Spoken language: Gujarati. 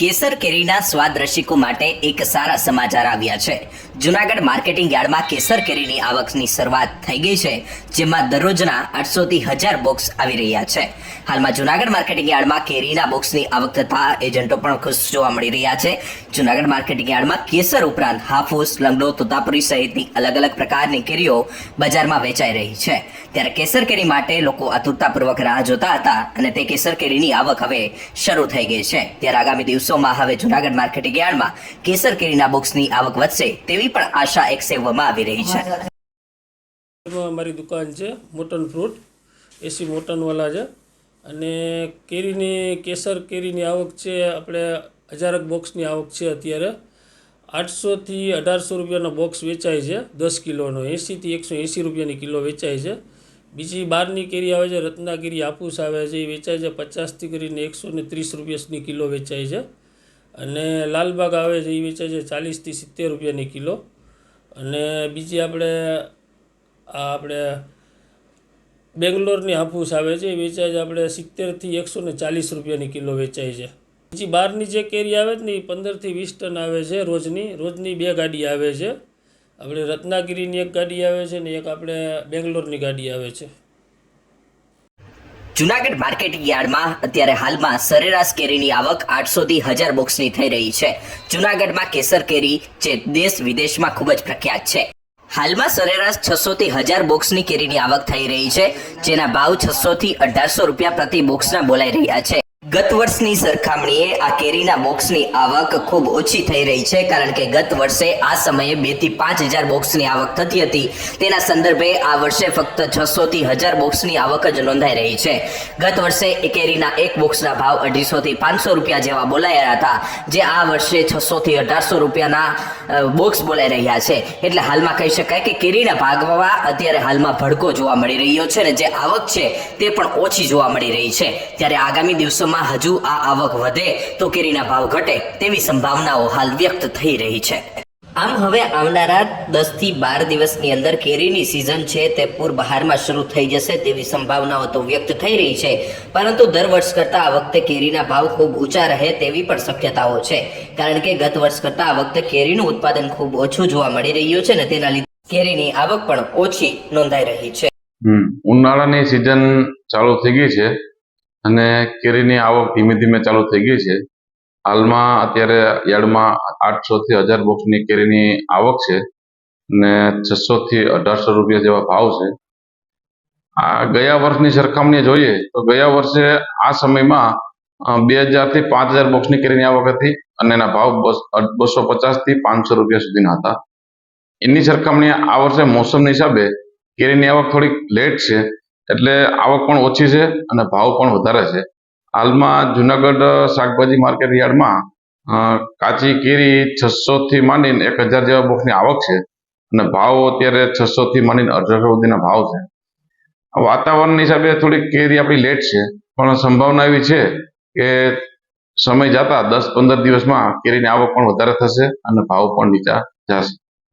કેસર કેરીના સ્વાદ રસિકો માટે એક સારા સમાચાર આવ્યા છે. જુનાગઢ માર્કેટિંગ યાર્ડમાં કેસર કેરીની આવકની શરૂઆત થઈ ગઈ છે, જેમાં દરરોજના આઠસો થી હજાર બોક્સ આવી રહ્યા છે. હાલમાં જુનાગઢ માર્કેટિંગ યાર્ડમાં કેરીના બોક્સની આવક થતા એજન્ટો પણ ખુશ જોવા મળી રહ્યા છે. જુનાગઢ માર્કેટિંગ યાર્ડમાં કેસર ઉપરાંત હાફૂસ, લંગડો, તોતાપુરી સહિતની અલગ અલગ પ્રકારની કેરીઓ બજારમાં વેચાઈ રહી છે. ત્યારે કેસર કેરી માટે લોકો આતુરતાપૂર્વક રાહ જોતા હતા અને તે કેસર કેરીની આવક હવે શરૂ થઈ ગઈ છે. ત્યારે આગામી દિવસોમાં હવે જુનાગઢ માર્કેટિંગ યાર્ડમાં કેસર કેરીના બોક્સની આવક વધશે તેવી પણ આશા એક સેવવામાં આવી રહી છે. અમારી દુકાન છે મોટન ફ્રૂટ એસી મોટનવાલા છે. અને કેરીની, કેસર કેરીની આવક છે, આપણે હજારક બોક્સની આવક છે અત્યારે. આઠસોથી અઢારસો રૂપિયાનો બોક્સ વેચાય છે, દસ કિલોનો. એંસીથી એકસો એંસી રૂપિયાની કિલો વેચાય છે. બીજી બહારની કેરી આવે છે, રત્નાગીરી, હાપુસ આવે છે, એ વેચાય છે, પચાસથી કરીને એકસો ને ત્રીસ રૂપિયાની કિલો વેચાય છે. અને લાલબાગ આવે છે એ વેચાય છે ચાલીસથી સિત્તેર રૂપિયાની કિલો. અને બીજી આપણે, આ આપણે બેંગ્લોરની હાફૂસ આવે છે એ વેચાય છે આપણે સિત્તેરથી એકસો ને ચાલીસ રૂપિયાની કિલો વેચાય છે. બીજી બહારની જે કેરી આવે છે ને એ પંદરથી વીસ ટન આવે છે રોજની. રોજની બે ગાડી આવે છે. આપણે રત્નાગીરીની એક ગાડી આવે છે ને, એક આપણે બેંગ્લોરની ગાડી આવે છે. જુનાગઢ માર્કેટ યાર્ડમાં અત્યારે હાલમાં સરેરાશ કેરીની આવક આઠસો થી હજાર બોક્સની થઈ રહી છે. જુનાગઢમાં કેસર કેરી જે દેશ વિદેશમાં ખૂબ જ પ્રખ્યાત છે. હાલમાં સરેરાશ છસો થી હજાર બોક્સની કેરીની આવક થઈ રહી છે, જેના ભાવ છસો થી અઢારસો રૂપિયા પ્રતિ બોક્સના બોલાઈ રહ્યા છે. ગત વર્ષની સરખામણીએ આ કેરીના બોક્સની આવક ખૂબ ઓછી થઈ રહી છે, કારણ કે ગત વર્ષે આ સમયે બેથી પાંચ હજાર બોક્સની આવક થતી હતી. તેના સંદર્ભે આ વર્ષે ફક્ત છસો થી હજાર બોક્સની આવક જ નોંધાઈ રહી છે. ગત વર્ષે એ કેરીના એક બોક્સના ભાવ અઢીસો થી પાંચસો રૂપિયા જેવા બોલાયા હતા, જે આ વર્ષે છસો થી અઢારસો રૂપિયાના બોક્સ બોલાઈ રહ્યા છે. એટલે હાલમાં કહી શકાય કે કેરીના ભાગમાં અત્યારે હાલમાં ભડકો જોવા મળી રહ્યો છે ને જે આવક છે તે પણ ઓછી જોવા મળી રહી છે. ત્યારે આગામી દિવસોમાં હજુ આ આવક વધે તો કેરીના ભાવ ઘટે તેવી સંભાવનાઓ હાલ વ્યક્ત થઈ રહી છે. આમ હવે આવનારા દસથી બાર દિવસની અંદર કેરીની સિઝન છે તે પૂર બહારમાં શરૂ થઈ જશે તેવી સંભાવનાઓ તો વ્યક્ત થઈ રહી છે. પરંતુ દર વર્ષ કરતાં આ વખતે કેરીના ભાવ ખૂબ ઊંચા રહે તેવી પણ શક્યતાઓ છે. કારણ કે ગત વર્ષ કરતાં આ વખતે કેરીનું ઉત્પાદન ખૂબ ઓછું જોવા મળી રહ્યું છે ને તેના લીધે કેરીની આવક પણ ઓછી નોંધાઈ રહી છે. ઉનાળાની સિઝન ચાલુ થઈ ગઈ છે. અને કેરીની આવક ધીમે ધીમે ચાલુ થઈ ગઈ છે. હાલમાં અત્યારે યાર્ડમાં આઠસો થી હજાર બોક્સની કેરીની આવક છે અને છસો થી અઢારસો રૂપિયા જેવા ભાવ છે. આ ગયા વર્ષની સરખામણી જોઈએ તો ગયા વર્ષે આ સમયમાં બે હજારથી પાંચ હજાર બોક્સની કેરીની આવક હતી અને એના ભાવ બસો પચાસથી પાંચસો રૂપિયા સુધીના હતા. એની સરખામણીએ આ વર્ષે મોસમની હિસાબે કેરીની આવક થોડીક લેટ છે. એટલે આવક પણ ઓછી છે અને ભાવ પણ વધારે છે. હાલમાં જુનાગઢ શાકભાજી માર્કેટ યાર્ડમાં કાચી કેરી છસો થી માંડીને એક હજાર જેવા બોક્સની આવક છે અને ભાવ અત્યારે છસો થી માંડીને અઢારસો સુધીના ભાવ છે. વાતાવરણની હિસાબે થોડીક કેરી આપણી લેટ છે, પણ સંભાવના એવી છે કે સમય જતા દસ પંદર દિવસમાં કેરીની આવક પણ વધારે થશે અને ભાવ પણ નીચા જશે.